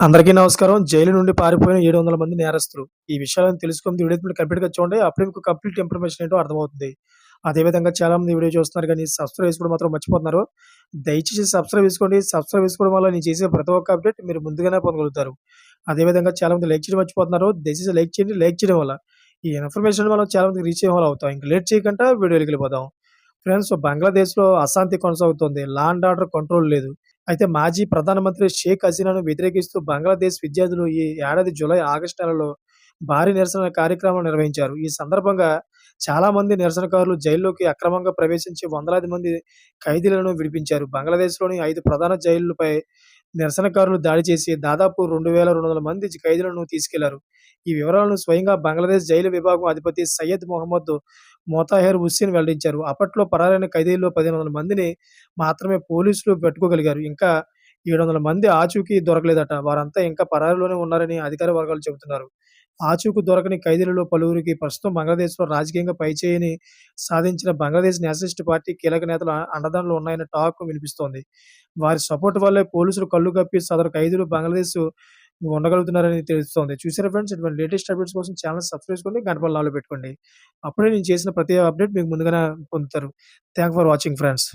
అందరికీ నమస్కారం. జైలు నుండి పారిపోయిన 700 మంది నేరస్తులు. ఈ విషయాలను తెలుసుకుంది వీడియో మీరు కంప్లీట్‌గా చూడండి. అప్పుడే మీకు కంప్లీట్ ఇన్ఫర్మేషన్ ఏంటో అర్థమవుతుంది. అదేవిధంగా చాలా చాలామంది వీడియో చూస్తున్నారు కానీ సబ్స్క్రైబ్ చేసుకోవడం మాత్రం మర్చిపోతున్నారు. దయచేసి సబ్స్క్రైబ్ చేసుకోండి. సబ్స్క్రైబ్ చేసుకోవడం వల్ల నేను చేసే ప్రతి ఒక్క అప్డేట్ మీరు ముందుగానే పొందగలుగుతారు. అదేవిధంగా చాలా చాలామంది లైక్ చేయడం మర్చిపోతున్నారు. దయచేసి లైక్ చేయండి. లైక్ చేయడం వల్ల ఈ ఇన్ఫర్మేషన్ మనం చాలా మంది రీచ్ అయ్యే అవుతాం. ఇంకా లేట్ చేయకుండా వీడియోకి వెళ్ళిపోదాం. ఫ్రెండ్స్ బంగ్లాదేశ్‌లో అశాంతి కొనసాగుతుంది లాండ్ ఆర్డర్ కంట్రోల్ లేదు. అయితే మాజీ ప్రధానమంత్రి షేక్ హసీనాను వ్యతిరేకిస్తూ బంగ్లాదేశ్ విద్యార్థులు ఈ ఏడాది జూలై, ఆగస్టు నెలలో భారీ నిరసన కార్యక్రమాలు నిర్వహించారు. ఈ సందర్భంగా చాలా మంది నిరసనకారులు జైల్లోకి అక్రమంగా ప్రవేశించి వందలాది మంది ఖైదీలను విడిపించారు. బంగ్లాదేశ్‌లోని ఐదు ప్రధాన జైళ్ళపై నిరసనకారులు దాడి చేసి దాదాపు 2200 మంది ఖైదీలను తీసుకెళ్ళారు. ఈ వివరాలను స్వయంగా బంగ్లాదేశ్ జైలు విభాగం అధిపతి సయ్యద్ మొహమ్మద్ మోతాహెర్ హుస్సేన్ వెల్లడించారు. అప్పట్లో పరారైన ఖైదీల్లో 1500 మందిని మాత్రమే పోలీసులు పెట్టుకోగలిగారు ఇంకా 700 మంది ఆచూకీ దొరకలేదట. వారంతా ఇంకా పరారీలోనే ఉన్నారని అధికార వర్గాలు చెబుతున్నారు. ఆచూకు దొరకని ఖైదీలలో పలువురికి ప్రస్తుతం బంగ్లాదేశ్‌లో రాజకీయంగా పైచేయిని సాధించిన బంగ్లాదేశ్ నేషనలిస్ట్ పార్టీ కీలక నేతల అండదండలు ఉన్నాయన్న టాక్ వినిపిస్తోంది. వారి సపోర్ట్ వల్లే పోలీసులు కళ్ళు కప్పి సదరు ఖైదీలు బంగ్లాదేశ్ ఉండగలుగుతున్నారని తెలుస్తోంది. చూసారా ఫ్రెండ్స్ ఇటువంటి లేటెస్ట్ అప్డేట్స్ కోసం ఛానల్ సబ్స్క్రైబ్ చేసుకోండి. గంట పైన పెట్టుకోండి. అప్పుడే నేను చేసిన ప్రతి అప్డేట్ మీకు ముందుగానే పొందుతారు. Thank for watching friends.